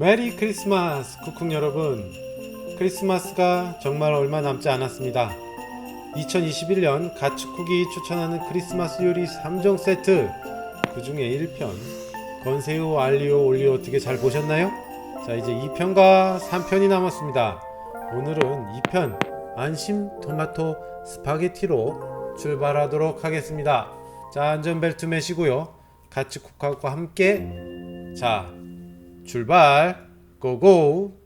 메리 크리스마스 쿠쿵 여러분. 크리스마스가 정말 얼마 남지 않았습니다. 2021년 가츠쿡이 추천하는 크리스마스 요리 3종 세트. 그 중에 1편 건새우 알리오 올리오 어떻게 잘 보셨나요? 자 이제 2편과 3편이 남았습니다. 오늘은 2편 안심 토마토 스파게티로 출발하도록 하겠습니다. 자 안전벨트 매시고요. 가츠쿡하고 함께. 자 출발. 고고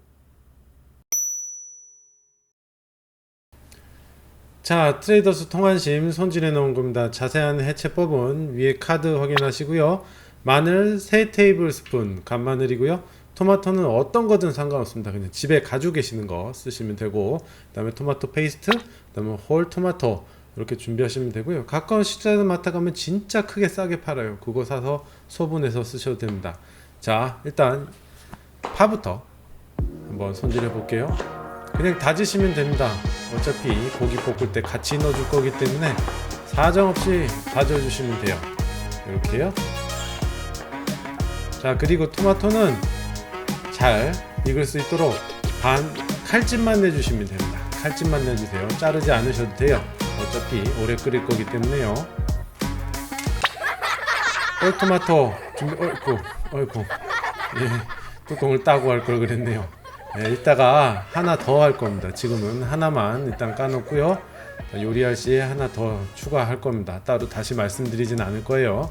자 트레이더스 통안심 손질해 놓은 겁니다 자세한 해체법은 위에 카드 확인하시고요. 마늘 3테이블 스푼 간마늘이고요. 토마토는 어떤 거든 상관없습니다. 그냥 집에 가지고 계시는 거 쓰시면 되고 그 다음에 토마토 페이스트 그 다음에 홀 토마토 이렇게 준비하시면 되고요. 가까운 식자마트 가면 진짜 크게 싸게 팔아요. 그거 사서 소분해서 쓰셔도 됩니다 자 일단 파부터 한번 손질해 볼게요. 그냥 다지시면 됩니다. 어차피 고기 볶을 때 같이 넣어줄 거기 때문에 사정없이 다져주시면 돼요. 이렇게요. 자 그리고 토마토는 잘 익을 수 있도록 반 칼집만 내주시면 됩니다. 칼집만 내주세요. 자르지 않으셔도 돼요. 어차피 오래 끓일 거기 때문에요. 꿀토마토 준비 어이구 어이구 예, 뚜껑을 따고 할 걸 그랬네요. 예, 이따가 하나 더 할 겁니다. 지금은 하나만 일단 까놓고요. 자, 요리할 시에 하나 더 추가할 겁니다. 따로 다시 말씀드리진 않을 거예요.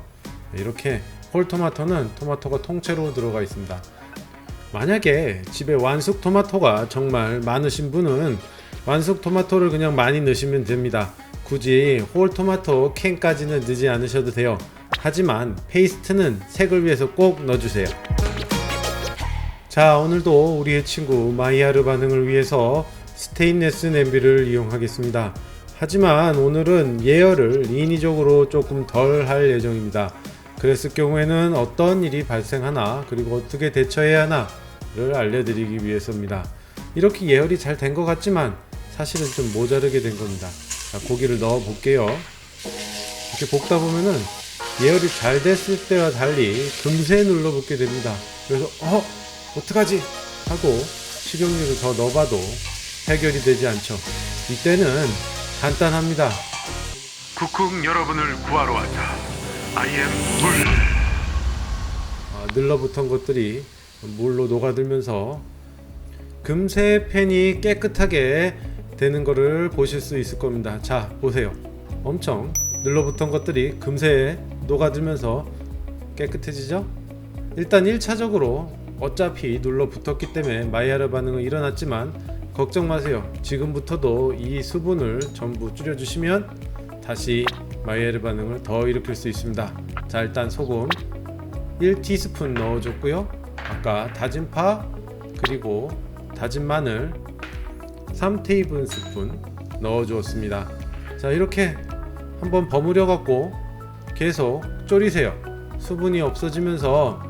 네, 이렇게 홀토마토는 토마토가 통째로 들어가 있습니다. 만약에 집에 완숙 토마토가 정말 많으신 분은 완숙 토마토를 그냥 많이 넣으시면 됩니다. 굳이 홀 토마토 캔까지는 넣지 않으셔도 돼요. 하지만 페이스트는 색을 위해서 꼭 넣어주세요. 자, 오늘도 우리의 친구 마이야르 반응을 위해서 스테인레스 냄비를 이용하겠습니다. 하지만 오늘은 예열을 인위적으로 조금 덜 할 예정입니다. 그랬을 경우에는 어떤 일이 발생하나 그리고 어떻게 대처해야 하나를 알려드리기 위해서입니다. 이렇게 예열이 잘 된 것 같지만 사실은 좀 모자르게 된 겁니다. 자, 고기를 넣어 볼게요. 이렇게 볶다 보면은 예열이 잘 됐을 때와 달리 금세 눌러붙게 됩니다. 그래서 어 어떡하지 하고 식용유를 더 넣어봐도 해결이 되지 않죠. 이때는 간단합니다. 쿠쿵 여러분을 구하러 왔다. 아이엠 물. 아, 늘러붙은 것들이 물로 녹아들면서 금세 팬이 깨끗하게 되는 것을 보실 수 있을 겁니다. 자, 보세요. 엄청 늘러붙은 것들이 금세 녹아들면서 깨끗해지죠? 일단 1차적으로 어차피 눌러붙었기 때문에 마이야르 반응은 일어났지만 걱정 마세요. 지금부터도 이 수분을 전부 줄여주시면 다시 마이야르 반응을 더 일으킬 수 있습니다. 자, 일단 소금 1티스푼 넣어줬고요. 아까 다진 파 그리고 다진 마늘 3테이블 스푼 넣어주었습니다. 자 이렇게 한번 버무려 갖고 계속 졸이세요. 수분이 없어지면서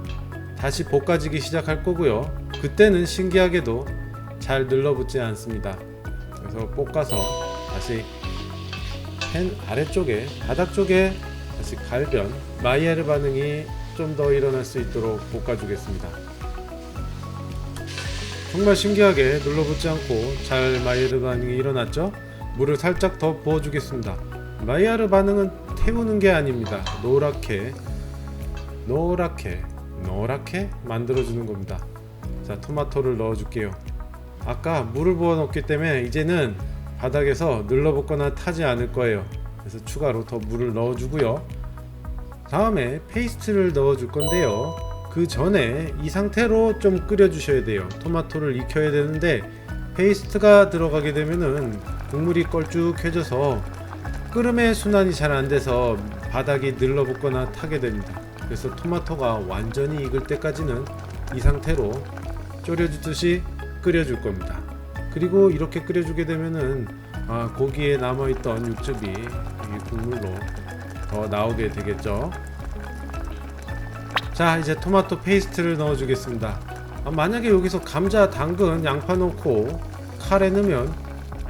다시 볶아지기 시작할 거고요. 그때는 신기하게도 잘 늘러붙지 않습니다. 그래서 볶아서 다시 팬 아래쪽에 바닥 쪽에 다시 갈변 마이야르 반응이 좀 더 일어날 수 있도록 볶아주겠습니다. 정말 신기하게 눌러붙지 않고 잘 마이야르 반응이 일어났죠? 물을 살짝 더 부어주겠습니다. 마이야르 반응은 태우는 게 아닙니다. 노랗게, 노랗게, 노랗게 만들어주는 겁니다. 자, 토마토를 넣어줄게요. 아까 물을 부어 넣기 때문에 이제는 바닥에서 눌러붙거나 타지 않을 거예요. 그래서 추가로 더 물을 넣어주고요. 다음에 페이스트를 넣어줄 건데요. 그 전에 이 상태로 좀 끓여 주셔야 돼요. 토마토를 익혀야 되는데 페이스트가 들어가게 되면은 국물이 걸쭉해져서 끓음의 순환이 잘 안 돼서 바닥이 늘러붙거나 타게 됩니다. 그래서 토마토가 완전히 익을 때까지는 이 상태로 졸여주듯이 끓여줄 겁니다. 그리고 이렇게 끓여주게 되면은 아, 고기에 남아있던 육즙이 이 국물로 더 나오게 되겠죠. 자 이제 토마토 페이스트를 넣어주겠습니다. 아, 만약에 여기서 감자, 당근, 양파 넣고 카레 넣으면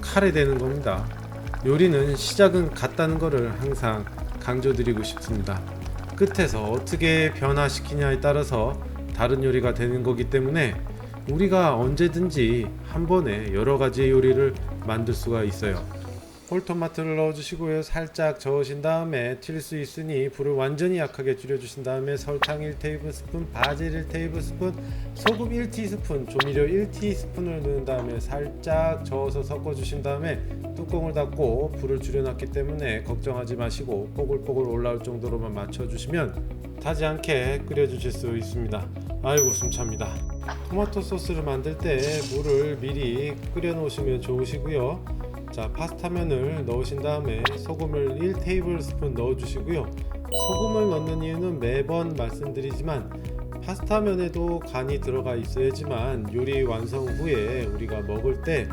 카레 되는 겁니다. 요리는 시작은 같다는 것을 항상 강조드리고 싶습니다. 끝에서 어떻게 변화시키냐에 따라서 다른 요리가 되는 거기 때문에 우리가 언제든지 한 번에 여러 가지 요리를 만들 수가 있어요. 홀 토마토를 넣어주시고요. 살짝 저으신 다음에 튈 수 있으니 불을 완전히 약하게 줄여주신 다음에 설탕 1테이블스푼, 바질 1테이블스푼, 소금 1티스푼, 조미료 1티스푼을 넣은 다음에 살짝 저어서 섞어주신 다음에 뚜껑을 닫고 불을 줄여놨기 때문에 걱정하지 마시고 뽀글뽀글 올라올 정도로만 맞춰주시면 타지 않게 끓여주실 수 있습니다. 아이고 숨찹니다. 토마토 소스를 만들 때 물을 미리 끓여 놓으시면 좋으시고요. 자 파스타면을 넣으신 다음에 소금을 1테이블스푼 넣어주시고요. 소금을 넣는 이유는 매번 말씀드리지만 파스타면에도 간이 들어가 있어야지만 요리 완성 후에 우리가 먹을 때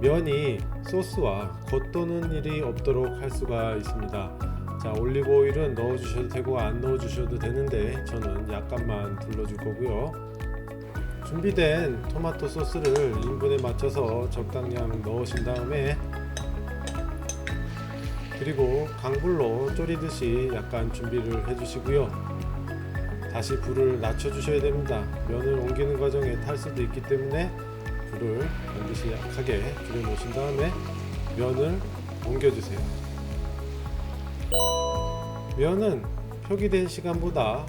면이 소스와 겉도는 일이 없도록 할 수가 있습니다. 자 올리브 오일은 넣어 주셔도 되고 안 넣어 주셔도 되는데 저는 약간만 둘러줄 거고요. 준비된 토마토 소스를 인분에 맞춰서 적당량 넣으신 다음에 그리고 강불로 졸이듯이 약간 준비를 해주시고요. 다시 불을 낮춰주셔야 됩니다. 면을 옮기는 과정에 탈 수도 있기 때문에 불을 반드시 약하게 줄여 놓으신 다음에 면을 옮겨주세요. 면은 표기된 시간보다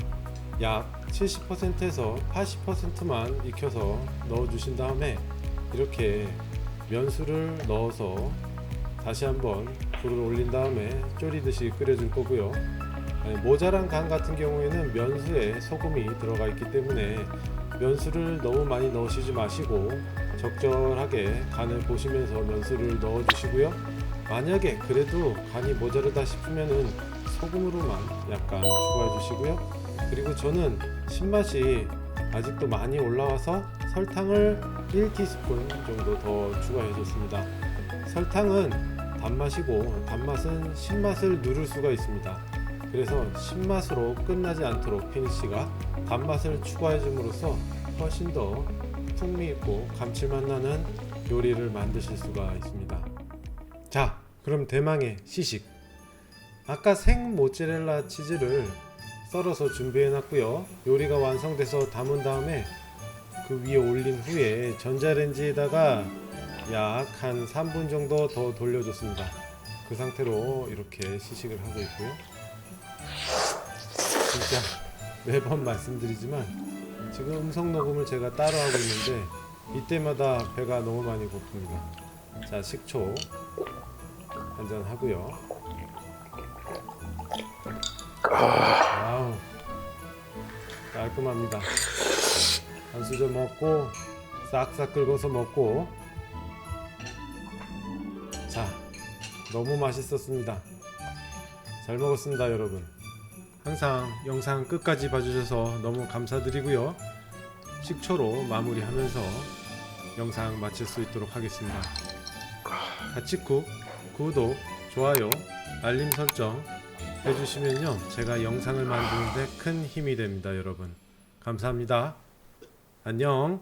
약 70%에서 80%만 익혀서 넣어주신 다음에 이렇게 면수를 넣어서 다시 한번 불을 올린 다음에 졸이듯이 끓여줄 거고요. 네, 모자란 간 같은 경우에는 면수에 소금이 들어가 있기 때문에 면수를 너무 많이 넣으시지 마시고 적절하게 간을 보시면서 면수를 넣어주시고요. 만약에 그래도 간이 모자르다 싶으면은 소금으로만 약간 추가해 주시고요. 그리고 저는 신맛이 아직도 많이 올라와서 설탕을 1티스푼 정도 더 추가해 줬습니다. 설탕은 단맛이고 단맛은 신맛을 누를 수가 있습니다. 그래서 신맛으로 끝나지 않도록 피니쉬가 단맛을 추가해 줌으로써 훨씬 더 풍미 있고 감칠맛 나는 요리를 만드실 수가 있습니다. 자, 그럼 대망의 시식. 아까 생 모짜렐라 치즈를 썰어서 준비해 놨고요. 요리가 완성돼서 담은 다음에 그 위에 올린 후에 전자레인지에다가 약 한 3분 정도 더 돌려줬습니다. 그 상태로 이렇게 시식을 하고 있고요. 진짜 매번 말씀드리지만 지금 음성 녹음을 제가 따로 하고 있는데 이때마다 배가 너무 많이 고픕니다. 자 식초 한 잔 하고요. 아우 깔끔합니다. 한 수저 먹고 싹싹 긁어서 먹고 너무 맛있었습니다. 잘 먹었습니다 여러분. 항상 영상 끝까지 봐주셔서 너무 감사드리고요. 식초로 마무리하면서 영상 마칠 수 있도록 하겠습니다. 가치쿡 구독, 좋아요, 알림 설정 해주시면요 제가 영상을 만드는데 큰 힘이 됩니다 여러분 감사합니다 안녕